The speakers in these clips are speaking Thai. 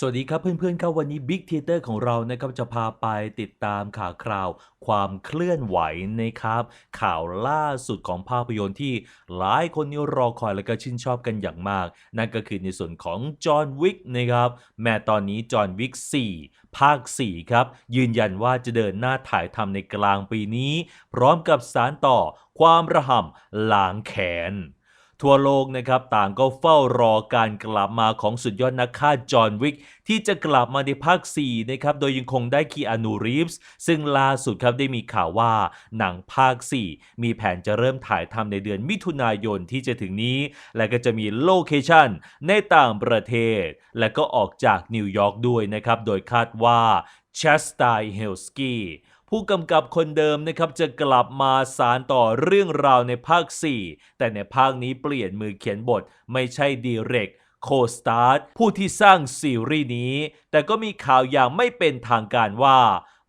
สวัสดีครับเพื่อนๆครับวันนี้ Big Theater ของเรานะครับจะพาไปติดตามข่าวคราวความเคลื่อนไหวนะครับ ข่าวล่าสุดของภาพยนตร์ที่หลายคนนี่รอคอยและก็ชื่นชอบกันอย่างมาก นั่นก็คือในส่วนของจอห์นวิกนะครับแม้ตอนนี้จอห์นวิก4ภาค 4 ครับ ยืนยันว่าจะเดินหน้าถ่ายทำในกลางปีนี้ พร้อมกับสารต่อความระห่ำล้างแค้น ทั่วโลกนะครับต่างก็เฝ้ารอการกลับมาของสุดยอดนักฆ่าจอห์นวิกที่จะกลับมาในภาค 4 นะครับ โดยยังคงได้คีอานูรีฟส์ซึ่งล่าสุดครับได้มีข่าวว่าหนังภาค 4 มีแผนจะเริ่มถ่ายทำในเดือนมิถุนายนที่จะถึงนี้ และก็จะมีโลเคชั่นในต่างประเทศ และก็ออกจากนิวยอร์กด้วยนะครับ โดยคาดว่าเชสตายเฮลสกี้ ผู้กำกับคนเดิมนะครับจะกลับมาสารต่อเรื่องราวในภาค 4 แต่ในภาคนี้เปลี่ยนมือเขียนบทไม่ใช่ดีเรกโคสตาร์ผู้ที่สร้างซีรีส์นี้ แต่ก็มีข่าวอย่างไม่เป็นทางการว่า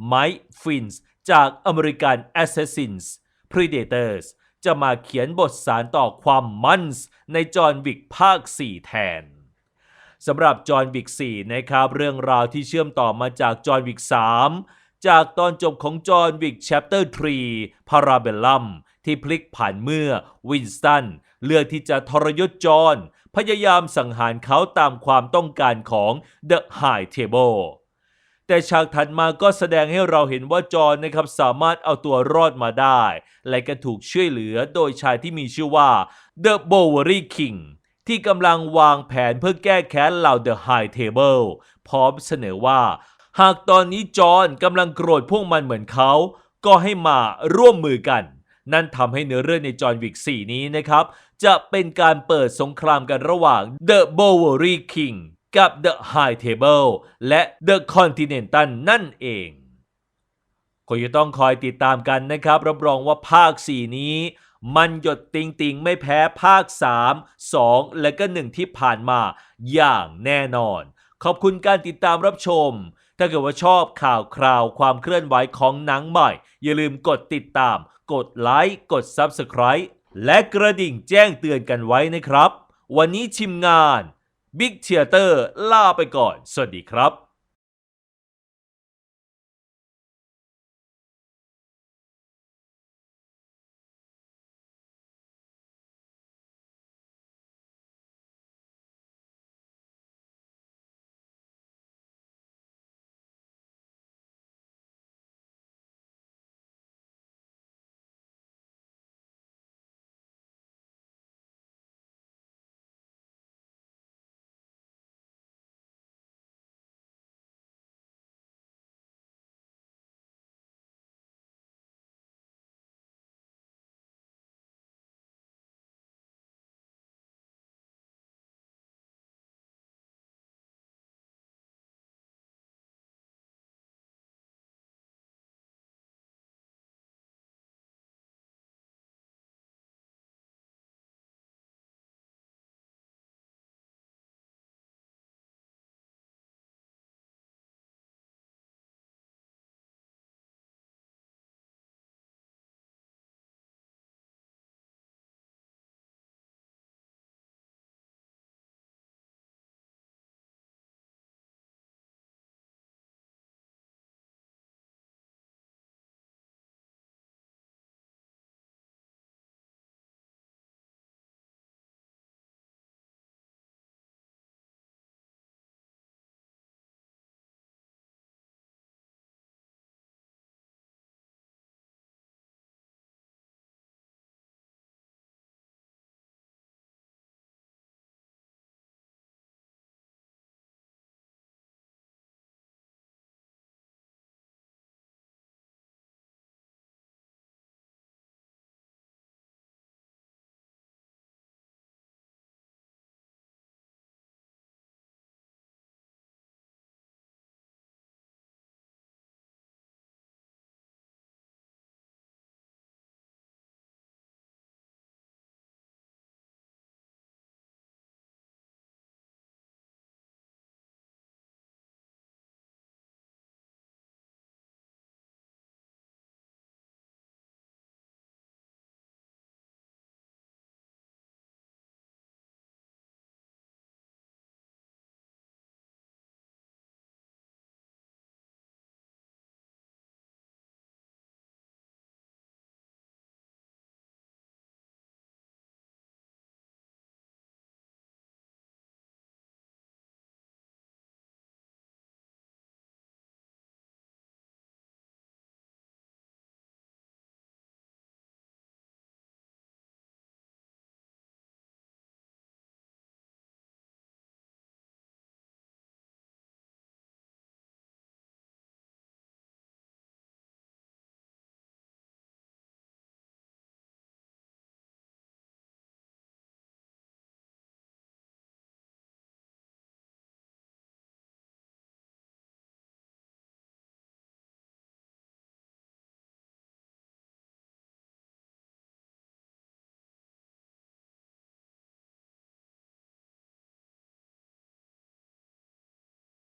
ไมค์ฟินส์จาก American Assassins Predators จะมาเขียนบทสารต่อความมันส์ในจอห์นวิกภาค 4 แทนสำหรับจอห์นวิก 4 นะครับ เรื่องราวที่เชื่อมต่อมาจากจอห์นวิก 3 จากตอนจบของจอห์นวิก Chapter 3 Parabellum ที่พลิกผันเมื่อวินสตันเลือกที่จะทรยศจอห์นพยายามสังหารเขาตามความต้องการของ The High Table แต่ฉากถัดมาก็แสดงให้เราเห็นว่าจอห์นนะครับสามารถเอาตัวรอดมาได้ และก็ถูกช่วยเหลือโดยชายที่มีชื่อว่า The Bowery King ที่กำลังวางแผนเพื่อแก้แค้นเหล่า The High Table พร้อมเสนอว่า หากตอนนี้จอห์นกำลังโกรธพวกมันเหมือนเขา ก็ให้มาร่วมมือกัน นั่นทำให้เนื้อเรื่องในจอห์นวิก 4 นี้นะครับ จะเป็นการเปิดสงครามกันระหว่าง The Bowery King กับ The High Table และ The Continental นั่นเองคงจะต้องคอยติดตามกันนะครับ รับรองว่าภาค 4 นี้ มันหยดติงติงๆไม่แพ้ภาค 3 2 และก็ 1 ที่ผ่านมาอย่างแน่นอน ขอบคุณการติดตามรับชม ถ้าเกิดว่าชอบข่าวคราวความเคลื่อนไหวของหนังใหม่ อย่าลืมกดติดตาม กดไลค์ กด Subscribe และกระดิ่งแจ้งเตือนกันไว้นะครับ วันนี้ชิมงาน Big Theater ล่าไปก่อน สวัสดีครับ